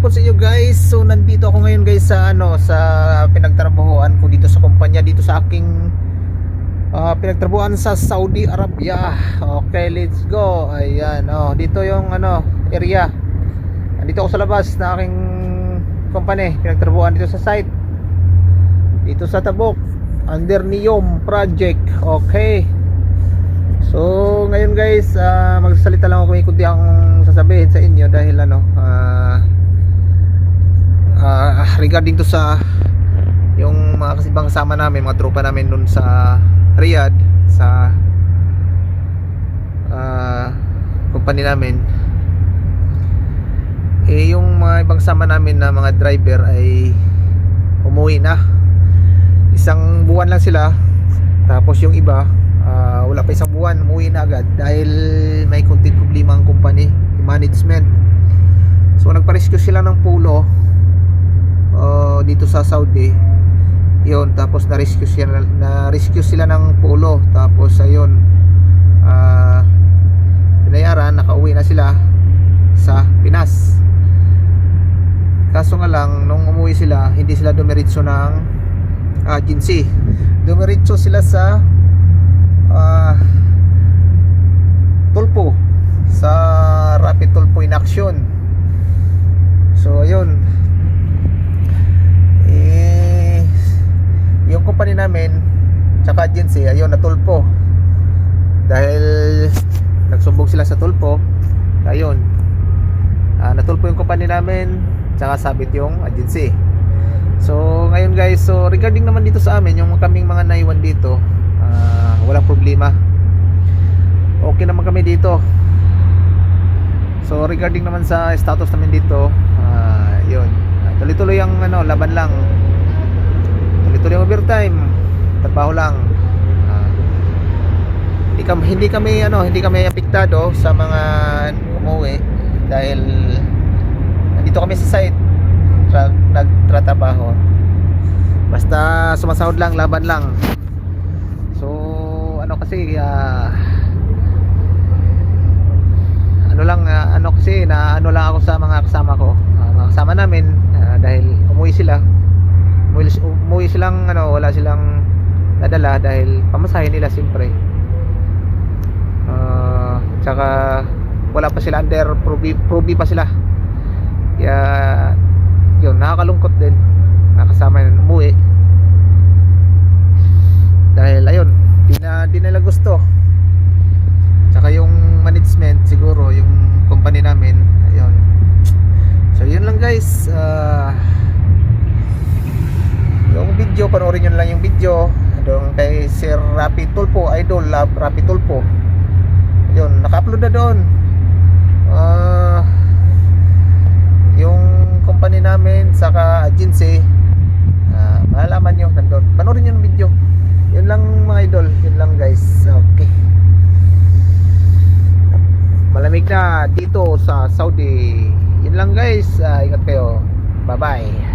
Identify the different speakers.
Speaker 1: hapon sa inyo guys. So nandito ako ngayon guys sa ano sa pinagtrabahuan ko dito sa kumpanya dito sa aking ah, pinagtrabahuan sa Saudi Arabia. Okay, let's go. Ayan, oh, dito yung ano area. Nandito ako sa labas na aking company, pinagtrabahuan dito sa site. Dito sa Tabok under Neom project. Okay. So ngayon guys, ah, magsasalita lang ako may kunti ang sasabihin sa inyo dahil ano, ah ah, regarding to sa yung mga kas- ibang kasama namin, mga tropa namin dun sa Riyadh sa ah company namin. Eh yung mga ibang kasama namin na mga driver ay umuwi na. Isang buwan lang sila. Tapos yung iba ah, wala pa isang buwan, umuwi na agad dahil may konting problema ang company, yung management. So nagpa-rescue sila ng pulo uh, dito sa Saudi. Yun, tapos na-rescue sila na-rescue sila ng pulo. Tapos ayun, ah binayaran, nakauwi na sila sa Pinas. Kaso nga lang, nung umuwi sila, hindi sila dumiretso ng agency. Dumiretso sila sa ah Tulpo sa Rapid Tulpo in Action. So ayun. Eh yung company namin tsaka agency ayun natulpo. Dahil nagsumbong sila sa tulpo. Ayun. Ah, natulpo yung company namin tsaka sabit yung agency. So ngayon guys, so regarding naman dito sa amin yung kaming mga naiwan dito, ah, walang problema. Okay naman kami dito. So regarding naman sa status namin dito, ah, yun. Tuloy-tuloy ang ano, laban lang. Tuloy-tuloy ang overtime. Trabaho lang. Ah, hindi kami hindi kami ano, hindi kami apektado sa mga umuwi dahil nandito kami sa site tra nagtratrabaho. Basta sumasahod lang, laban lang. So ano kasi ah, ano lang ah, ano kasi na ano lang ako sa mga kasama ko Ah, mga kasama namin ah, dahil umuwi sila umuwi, umuwi silang ano wala silang nadala dahil pamasahe nila siyempre. Ah, tsaka wala pa sila under probi, probi pa sila. Kaya yun nakakalungkot din. Nakasama yun umuwi. Dahil ayun di na, di nila gusto. Tsaka yung management siguro yung company namin ayun. So yun lang guys. Ah, yung video panoorin nyo na lang yung video doon kay Sir Rapi Tulpo idol love Rapi Tulpo. Yun naka-upload na doon. Ah, yung company namin saka agency. Ah, malalaman nyo nandun. Panoorin nyo yung video. Yun lang mga idol. Yun lang guys. Okay. Malamig na dito sa Saudi. Yun lang guys, Ah, ingat kayo. Bye bye.